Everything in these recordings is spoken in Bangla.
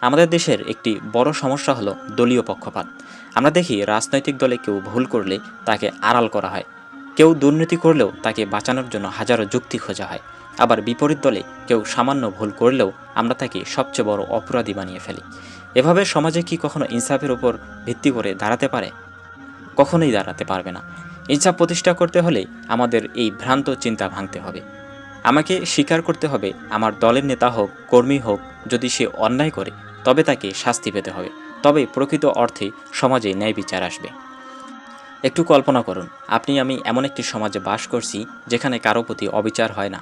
আমাদের দেশের একটি বড় সমস্যা হলো দলীয় পক্ষপাত। আমরা দেখি রাজনৈতিক দলে কেউ ভুল করলে তাকে আড়াল করা হয়। কেউ দুর্নীতি করলেও তাকে বাঁচানোর জন্য হাজারো যুক্তি খোঁজা হয়। আবার বিপরীত দলে কেউ সামান্য ভুল করলেও আমরা তাকে সবচেয়ে বড় অপরাধী বানিয়ে ফেলি। এভাবে সমাজে কি কখনো ইনসাফের উপর ভিত্তি করে দাঁড়াতে পারে? কখনোই দাঁড়াতে পারবে না। ইনসাফ প্রতিষ্ঠা করতে হলে আমাদের এই ভ্রান্ত চিন্তা ভাঙতে হবে। আমাকে স্বীকার করতে হবে আমার দলের নেতা হোক, কর্মী হোক, যদি সে অন্যায় করে তবে তাকে শাস্তি পেতে হবে। তবে প্রকৃত অর্থে সমাজে ন্যায় বিচার আসবে। একটু কল্পনা করুন, আপনি আমি এমন একটি সমাজে বাস করছি যেখানে কারও প্রতি অবিচার হয় না।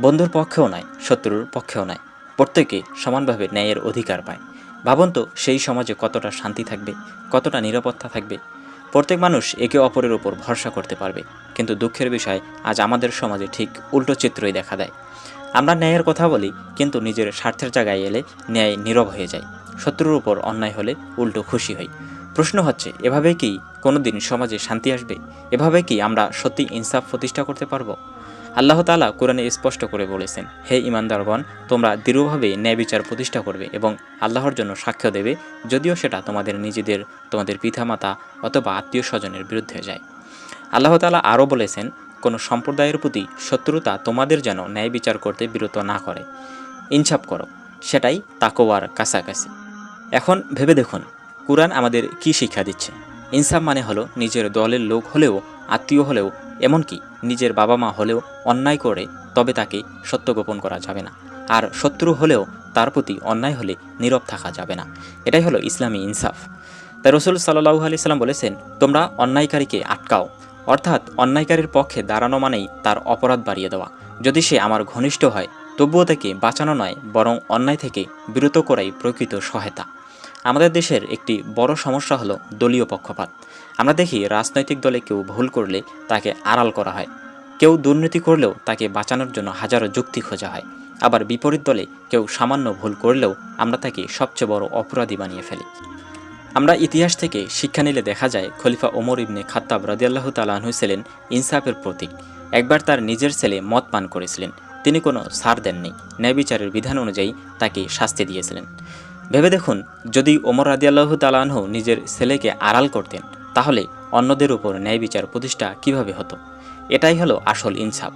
বন্ধুর পক্ষেও নয়, শত্রুর পক্ষেও নয়। প্রত্যেকে সমানভাবে ন্যায়ের অধিকার পায়। ভাবুন তো, সেই সমাজে কতটা শান্তি থাকবে, কতটা নিরাপত্তা থাকবে। প্রত্যেক মানুষ একে অপরের ওপর ভরসা করতে পারবে। কিন্তু দুঃখের বিষয়, আজ আমাদের সমাজে ঠিক উল্টো চিত্রই দেখা দেয়। আমরা ন্যায়ের কথা বলি, কিন্তু নিজের স্বার্থের জায়গায় এলে ন্যায় নীরব হয়ে যায়। শত্রুর উপর অন্যায় হলে উল্টো খুশি হই। প্রশ্ন হচ্ছে, এভাবে কি কোনোদিন সমাজে শান্তি আসবে? এভাবে কি আমরা সত্যি ইনসাফ প্রতিষ্ঠা করতে পারব? আল্লাহ তালা কোরআনে স্পষ্ট করে বলেছেন, হে ইমানদারগণ তোমরা দৃঢ়ভাবে ন্যায় বিচার প্রতিষ্ঠা করবে এবং আল্লাহর জন্য সাক্ষ্য দেবে, যদিও সেটা তোমাদের নিজেদের, তোমাদের পিতামাতা অথবা আত্মীয় স্বজনের বিরুদ্ধে যায়। আল্লাহ তালা আরও বলেছেন কোনো সম্প্রদায়ের প্রতি শত্রুতা তোমাদের যেন ন্যায় বিচার করতে বিরত না করে। ইনসাফ করো, সেটাই তাকোয়ার কাছাকাছি। এখন ভেবে দেখুন, কোরআন আমাদের কি শিক্ষা দিচ্ছে। ইনসাফ মানে হলো নিজের দলের লোক হলেও, আত্মীয় হলেও, এমনকি নিজের বাবা মা হলেও অন্যায় করে, তবে তাকে সত্য গোপন করা যাবে না। আর শত্রু হলেও তার প্রতি অন্যায় হলে নীরব থাকা যাবে না। এটাই হলো ইসলামী ইনসাফ তাই রসুল সাল্লাহু আলি সাল্লাম বলেছেন, তোমরা অন্যায়কারীকে আটকাও অর্থাৎ অন্যায়কারীর পক্ষে দাঁড়ানো মানেই তার অপরাধ বাড়িয়ে দেওয়া। যদি সে আমার ঘনিষ্ঠ হয়, তবুও তাকে বাঁচানো নয়, বরং অন্যায় থেকে বিরত করাই প্রকৃত সহায়তা। আমাদের দেশের একটি বড় সমস্যা হলো দলীয় পক্ষপাত। আমরা দেখি রাজনৈতিক দলে কেউ ভুল করলে তাকে আড়াল করা হয়। কেউ দুর্নীতি করলেও তাকে বাঁচানোর জন্য হাজারো যুক্তি খোঁজা হয়। আবার বিপরীত দলে কেউ সামান্য ভুল করলেও আমরা তাকে সবচেয়ে বড় অপরাধী বানিয়ে ফেলি। আমরা ইতিহাস থেকে শিক্ষা নিলে দেখা যায় খলিফা ওমর ইবনে খাত্তাব রাদিয়াল্লাহু তালাহু ছিলেন ইনসাফের প্রতীক। একবার তার নিজের ছেলে মদ পান করেছিলেন। তিনি কোনো সার দেননি। ন্যায় বিচারের বিধান অনুযায়ী তাকে শাস্তি দিয়েছিলেন। ভেবে দেখুন, যদি ওমর রাদিয়াল্লাহু তালাহু নিজের ছেলেকে আড়াল করতেন, তাহলে অন্যদের উপর ন্যায় বিচার প্রতিষ্ঠা কীভাবে হতো? এটাই হলো আসল ইনসাফ।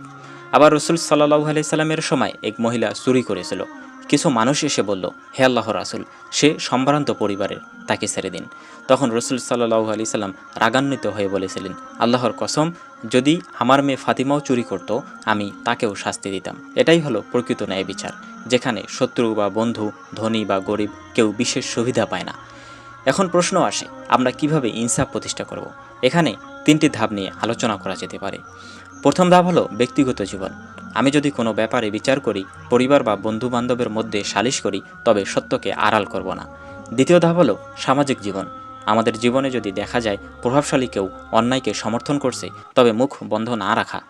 আবার রসুল সাল্লাহু আলাইসাল্লামের সময় এক মহিলা চুরি করেছিল। কিছু মানুষ এসে বলল, হে আল্লাহ রাসুল, সে সম্ভ্রান্ত পরিবারের, তাকে ছেড়ে দিন। তখন রসুল সাল্লাহু আলি সাল্লাম রাগান্বিত হয়ে বলেছিলেন, আল্লাহর কসম, যদি আমার মেয়ে ফাতিমাও চুরি করত, আমি তাকেও শাস্তি দিতাম। এটাই হলো প্রকৃত ন্যায় বিচার, যেখানে শত্রু বা বন্ধু, ধনী বা গরিব কেউ বিশেষ সুবিধা পায় না। এখন প্রশ্ন আসে, আমরা কীভাবে ইনসাফ প্রতিষ্ঠা করব? এখানে তিনটি ধাপ নিয়ে আলোচনা করা যেতে পারে। প্রথম ধাপ হলো ব্যক্তিগত জীবন। আমি যদি কোনো ব্যাপারে বিচার করি, পরিবার বা বন্ধু বান্ধবের মধ্যে সালিশ করি, তবে সত্যকে আড়াল করব না। দ্বিতীয় ধাপ হলো সামাজিক জীবন। আমাদের জীবনে যদি দেখা যায় প্রভাবশালী কেউ অন্যায়কে সমর্থন করছে, তবে মুখ বন্ধ না রাখা।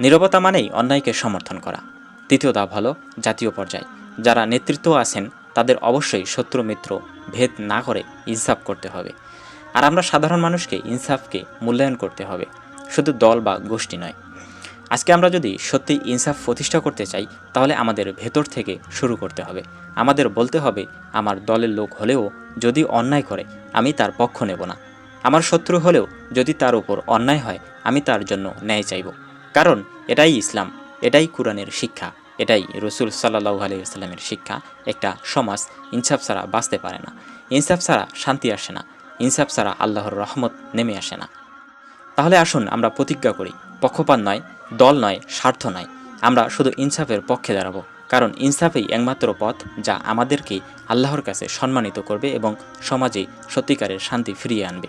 নীরবতা মানেই অন্যায়কে সমর্থন করা। তৃতীয় ধাপ হলো জাতীয় পর্যায়। যারা নেতৃত্ব আছেন, তাদের অবশ্যই শত্রু, মিত্র, ভেদ না করে ইনসাফ করতে হবে। আর আমরা সাধারণ মানুষকে ইনসাফকে মূল্যায়ন করতে হবে। শুধু দল বা গোষ্ঠী নয়। আজকে আমরা যদি সত্যি ইনসাফ প্রতিষ্ঠা করতে চাই, তাহলে আমাদের ভেতর থেকে শুরু করতে হবে। আমাদের বলতে হবে, আমার দলের লোক হলেও যদি অন্যায় করে, আমি তার পক্ষ নেব না। আমার শত্রু হলেও যদি তার উপর অন্যায় হয়, আমি তার জন্য ন্যায় চাইব। কারণ এটাই ইসলাম, এটাই কোরআনের শিক্ষা, এটাই রসুল সাল্লাহু আলাইসাল্লামের শিক্ষা। একটা সমাজ ইনসাফ ছাড়া বাঁচতে পারে না। ইনসাফ ছাড়া শান্তি আসে না। ইনসাফ ছাড়া আল্লাহর রহমত নেমে আসে না। তাহলে আসুন আমরা প্রতিজ্ঞা করি, পক্ষপাত নয়, দল নয়, স্বার্থ নয়। আমরা শুধু ইনসাফের পক্ষে দাঁড়াবো, কারণ ইনসাফেই একমাত্র পথ যা আমাদেরকে আল্লাহর কাছে সম্মানিত করবে এবং সমাজে সত্যিকারের শান্তি ফিরিয়ে আনবে।